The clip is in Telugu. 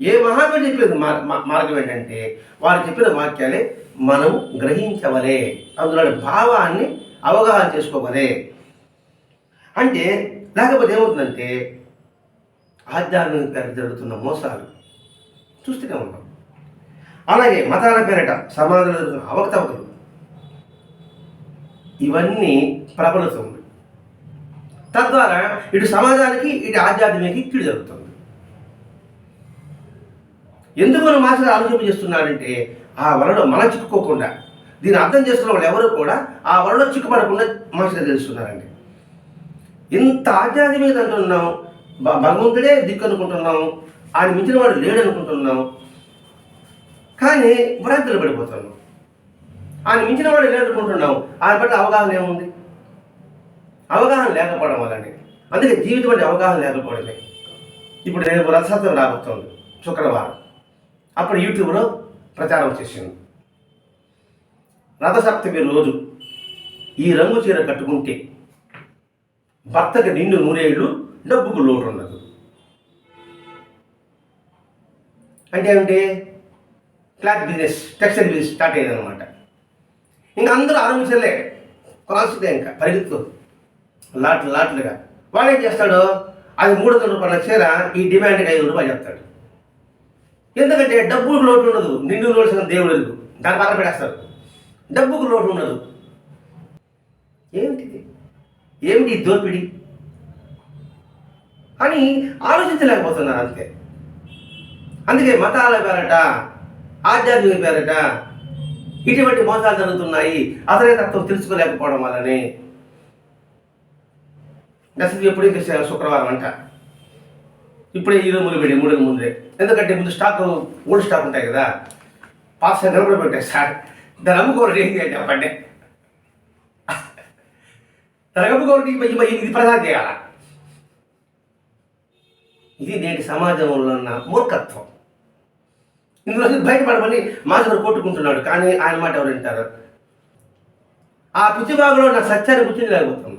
ఏ మహాత్ముడు చెప్పేది మార్గం ఏంటంటే వారు చెప్పిన వాక్యాలే మనం గ్రహించవలే. అందులోని భావాన్ని అవగాహన చేసుకోవలే. అంటే లేకపోతే ఏమవుతుందంటే ఆధ్యాత్మిక పేరు జరుగుతున్న మోసాలు చూస్తూనే ఉంటాం. అలాగే మతాల పేరట సమాజంలో జరుగుతున్న అవకతవకలు ఇవన్నీ ప్రబలుతుంది తద్వారా ఇటు సమాజానికి ఇటు ఆధ్యాత్మికి కీడు జరుగుతుంది. ఎందుకు మన మాస్టర్ ఆలోచన చేస్తున్నాడంటే ఆ వలలో మన చిక్కుకోకుండా. దీన్ని అర్థం చేసుకున్న వాళ్ళు ఎవరు కూడా ఆ వలలో చిక్కుపడకుండా మాస్టర్ తెలుస్తున్నారండి ఇంత ఆధ్యాత్మికత అంటున్నాం భగవంతుడే దిక్కు అనుకుంటున్నాం ఆయన మించిన వాడు లేడు అనుకుంటున్నాం కానీ భ్రాంతులు పడిపోతున్నాం. ఆయన మించిన వాడు లేడు అనుకుంటున్నాం ఆయన పట్ల అవగాహన ఏముంది? అవగాహన లేకపోవడం వల్లండి అందుకే జీవితం అంటే అవగాహన లేకపోవడమే. ఇప్పుడు రేపు రథసత్వం రాబోతోంది శుక్రవారం. అప్పుడు యూట్యూబ్లో ప్రచారం చేసింది రథసప్తమి రోజు ఈ రంగు చీర కట్టుకుంటే భర్తకి నిండు నూరేళ్ళు డబ్బుకు లోటు ఉండదు అంటే అంటే cloth business textile business start అయ్యిందనమాట ఇంకా అందరూ ఆరంభించలే కొనాల్సిందే ఇంకా పరిగెత్తు లాట్లు లాట్లుగా. వాడు ఏం చేస్తాడు? అది మూడు వందల రూపాయల చీర ఈ డిమాండ్కి ఐదు రూపాయలు చెప్తాడు. ఎందుకంటే డబ్బుకు లోటు ఉండదు నిండు లోల్సిన దేవుడు ఎరుగు. దాని పక్కన పెట్టేస్తారు. డబ్బుకు లోటు ఉండదు. ఏమిటిది? ఏమిటి దోపిడి? అని ఆలోచించలేకపోతున్నారు అంతే. అందుకే మతాల పేరట ఆధ్యాత్మిక పేరట ఇటువంటి మోసాలు జరుగుతున్నాయి. అసలే తత్వం తెలుసుకోలేకపోవడం వల్లనే. దశ ఎప్పుడు శుక్రవారం అంట. ఇప్పుడే ఈ రోజు మూడు ముందే. ఎందుకంటే ముందు స్టాక్ మూడు స్టాక్ ఉంటాయి కదా. పాస్ నిలబడి పెట్టాయి సార్. దాని అమ్ముకోరు ఏం చేయాలి చెప్పండి? దాని అమ్ముకోరు ఇది ప్రసాదం చేయాల? ఇది నేటి సమాజంలో ఉన్న మూర్ఖత్వం. ఇందులో బయటపడమని మాధవుడు కొట్టుకుంటున్నాడు కానీ ఆయన మాట ఎవరు వింటారు? ఆ పిచ్చిబాగులో నా సత్యాన్ని గుర్తించలేకపోతున్నాను